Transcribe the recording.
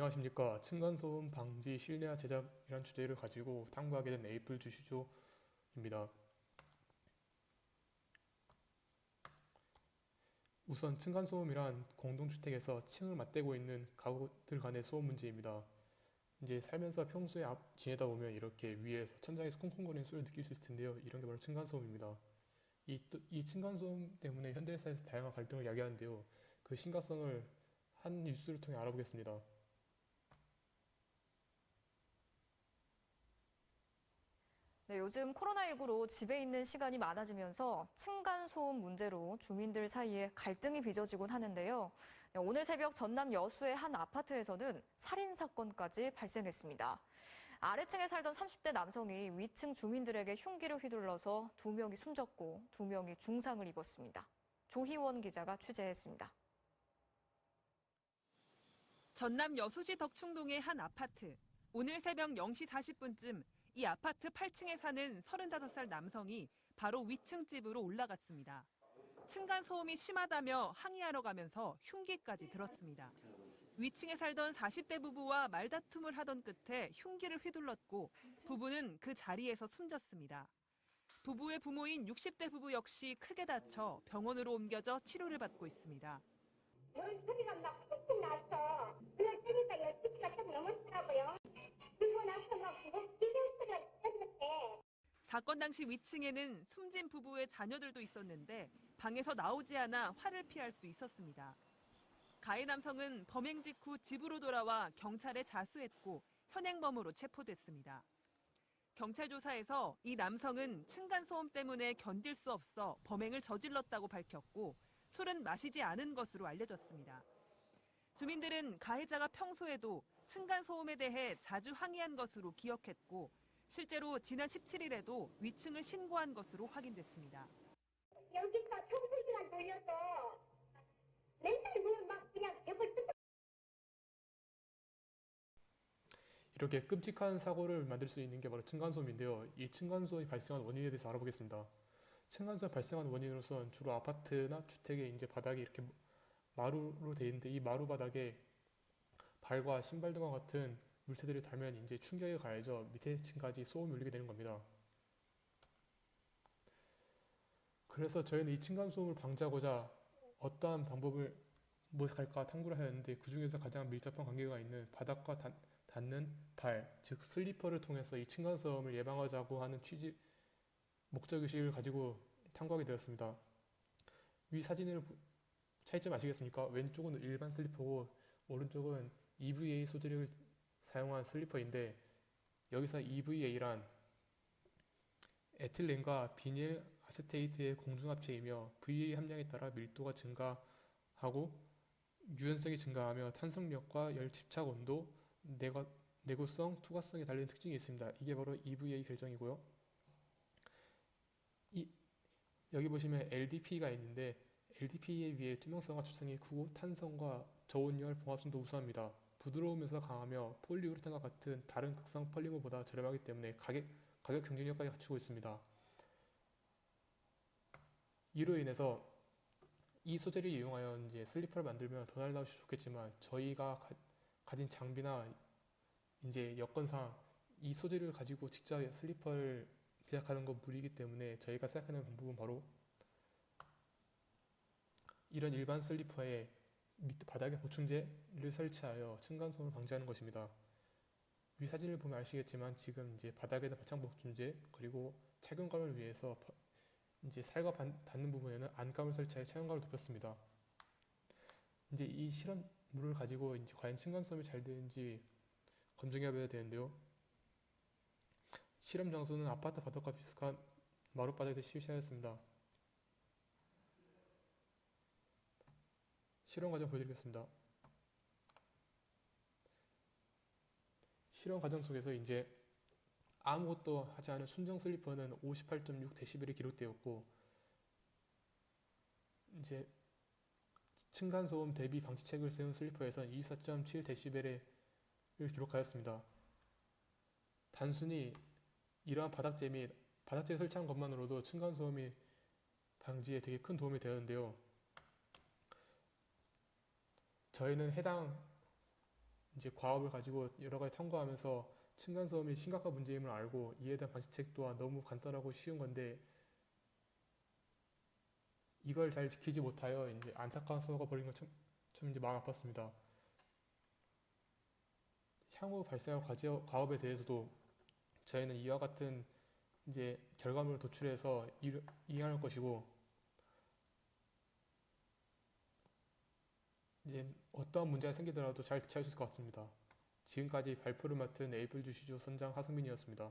안녕하십니까. 층간소음 방지 실내화 제작이란 주제를 가지고 탐구하게 된 에이플 주시조입니다. 우선 층간소음이란 공동주택에서 층을 맞대고 있는 가구들 간의 소음 문제입니다. 이제 살면서 평소에 앞 지내다 보면 이렇게 위에서 천장에서 콩콩거리는 소리를 느낄 수 있을 텐데요. 이런 게 바로 층간소음입니다. 이, 또- 이 층간소음 때문에 현대사에서 다양한 갈등을 야기하는데요. 그 심각성을 한 뉴스를 통해 알아보겠습니다. 네, 요즘 코로나19로 집에 있는 시간이 많아지면서 층간소음 문제로 주민들 사이에 갈등이 빚어지곤 하는데요. 네, 오늘 새벽 전남 여수의 한 아파트에서는 살인사건까지 발생했습니다. 아래층에 살던 30대 남성이 위층 주민들에게 흉기를 휘둘러서 두 명이 숨졌고 두 명이 중상을 입었습니다. 조희원 기자가 취재했습니다. 전남 여수시 덕충동의 한 아파트. 오늘 새벽 0시 40분쯤 이 아파트 8층에 사는 35살 남성이 바로 위층 집으로 올라갔습니다. 층간 소음이 심하다며 항의하러 가면서 흉기까지 들었습니다. 위층에 살던 40대 부부와 말다툼을 하던 끝에 흉기를 휘둘렀고 부부는 그 자리에서 숨졌습니다. 부부의 부모인 60대 부부 역시 크게 다쳐 병원으로 옮겨져 치료를 받고 있습니다. 열 소리가 막 푹푹 났어. 그날 때니까 12시가 좀 넘었더라고요. 사건 당시 위층에는 숨진 부부의 자녀들도 있었는데 방에서 나오지 않아 화를 피할 수 있었습니다. 가해 남성은 범행 직후 집으로 돌아와 경찰에 자수했고 현행범으로 체포됐습니다. 경찰 조사에서 이 남성은 층간소음 때문에 견딜 수 없어 범행을 저질렀다고 밝혔고 술은 마시지 않은 것으로 알려졌습니다. 주민들은 가해자가 평소에도 층간 소음에 대해 자주 항의한 것으로 기억했고 실제로 지난 17일에도 위층을 신고한 것으로 확인됐습니다. 여기서 총소리가 들려서, 맨날 뭐막 그냥 벽을 뜯어 이렇게 끔찍한 사고를 만들 수 있는 게 바로 층간소음인데요. 이 층간소음이 발생한 원인에 대해서 알아보겠습니다. 층간소음이 발생한 원인으로서는 주로 아파트나 주택의 이제 바닥이 이렇게 마루로 되어 있는데 이 마루 바닥에 발과 신발 등과 같은 물체들이 닿으면 이제 충격이 가해져 밑에 층까지 소음이 울리게 되는 겁니다. 그래서 저희는 이 층간 소음을 방지하고자 어떠한 방법을 무엇할까 탐구를 하였는데 그 중에서 가장 밀접한 관계가 있는 바닥과 닿, 닿는 발, 즉 슬리퍼를 통해서 이 층간 소음을 예방하자고 하는 취지 목적 의식을 가지고 탐구하게 되었습니다. 위 사진을 보- 차이점 아시겠습니까? 왼쪽은 일반 슬리퍼고 오른쪽은 EVA 소재를 사용한 슬리퍼인데 여기서 EVA란 에틸렌과 비닐 아세테이트의 공중합체이며 VA 함량에 따라 밀도가 증가하고 유연성이 증가하며 탄성력과 열 집착 온도, 내과, 내구성, 투과성에 달린 특징이 있습니다. 이게 바로 EVA 결정이고요. 이, 여기 보시면 LDP가 있는데 LDP에 비해 투명성과 접성이 크고 탄성과 저온열 봉합성도 우수합니다. 부드러우면서 강하며 폴리우레탄과 같은 다른 극성 폴리머보다 저렴하기 때문에 가격, 가격 경쟁력까지 갖추고 있습니다. 이로 인해서 이 소재를 이용하여 이제 슬리퍼를 만들면 더잘수 좋겠지만 저희가 가, 가 진 장비나 이제 여건상 이 소재를 가지고 직접 슬리퍼를 제작하는 건 무리이기 때문에 저희가 생각하는 방법은 바로 이런 일반 슬리퍼에 밑 바닥에 보충제를 설치하여 층간소음을 방지하는 것입니다. 위 사진을 보면 아시겠지만 지금 이제 바닥에다 바창 보충제 그리고 착용감을 위해서 바- 이제 살과 반- 닿는 부분에는 안감을 설치하여 착용감을 높였습니다. 이제 이 실험물을 가지고 이제 과연 층간소음이 잘 되는지 검증해 봐야 되는데요. 실험 장소는 아파트 바닥과 비슷한 마룻바닥에서 실시하였습니다. 실험 과정 보여드리겠습니다. 실험 과정 속에서 이제 아무것도 하지 않은 순정 슬리퍼는 58.6dB이 기록되었고 이제 층간 소음 대비 방지책을 세운 슬리퍼에서는 24.7dB를 기록하였습니다. 단순히 이러한 바닥재 및 바닥재 설치한 것만으로도 층간 소음이 방지에 되게 큰 도움이 되었는데요. 저희는 해당 이제 과업을 가지고 여러 가지 탐구하면서 층간소음이 심각한 문제임을 알고 이에 대한 방지책 또한 너무 간단하고 쉬운 건데 이걸 잘 지키지 못하여 이제 안타까운 사고가 벌인 것참 참 이제 마음 아팠습니다. 향후 발생할 과업에 대해서도 저희는 이와 같은 이제 결과물을 도출해서 일, 이행할 것이고 이제 어떠한 문제가 생기더라도 잘 대처할 수 있을 것 같습니다. 지금까지 발표를 맡은 에이블 주시조 선장 하승민이었습니다.